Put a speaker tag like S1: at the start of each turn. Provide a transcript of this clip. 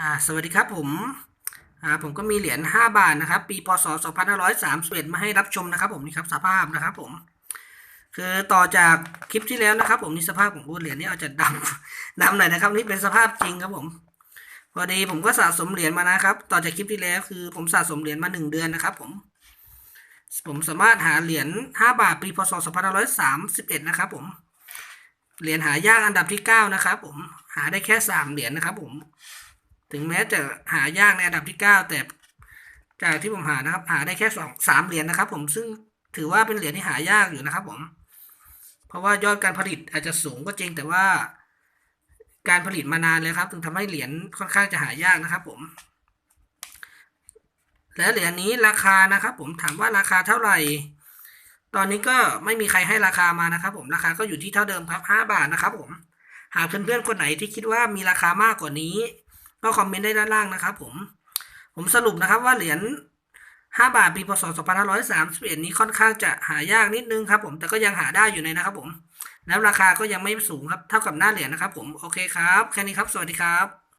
S1: อ่าสวัสดีครับผมอ่าผมก็มีเหรียญ5บาทนะครับ ปีพศ2531มาให้รับชมนะครับ ผมนี่ครับสภาพนะครับผมคือต่อจากคลิปที่แล้วนะครับ ผมนี่สภาพของเหรียญนี่อาจจะดำดำหน่อยนะครับ นี่เป็นสภาพจริงครับผม พอดีผมก็สะสมเหรียญมานะครับ ต่อจากคลิปที่แล้วคือ ผมสะสมเหรียญมาหนึ่งเดือนนะครับ ผม ผมสามารถหาเหรียญ5บาทปีพศ2531นะครับ ผมเหรียญหายากอันดับที่9นะครับ ผมหาได้แค่สามเหรียญนะครับ ผม ถึงแม้จะหายากในอันดับที่เก้าแต่จากที่ผมหานะครับ หาได้แค่สองสามเหรียญนะครับ ผมซึ่งถือว่าเป็นเหรียญที่หายากอยู่นะครับ ผม เพราะว่ายอดการผลิตอาจจะสูงก็จริงแต่ว่า การผลิตมานานเลยครับ ถึงทำให้เหรียญค่อนข้างจะหายากนะครับ ผม และเหรียญนี้ราคานะครับ ผมถามว่าราคาเท่าไหร่ ตอนนี้ก็ไม่มีใครให้ราคามานะครับ ผมราคาก็อยู่ที่เท่าเดิมครับห้าบาทนะครับ ผมหากเพื่อนๆคนไหนที่คิดว่ามีราคามากกว่านี้ ก็คอมเมนต์ได้ด้านล่างนะครับผม ผมสรุปนะครับว่าเหรียญ5บาทปีพศ2531นี้ค่อนข้างจะหายากนิดนึงครับผมแต่ก็ยังหาได้อยู่ในนะครับผม แล้วราคาก็ยังไม่สูงครับเท่ากับหน้าเหรียญนะครับผมโอเคครับ แค่นี้ครับ สวัสดีครับ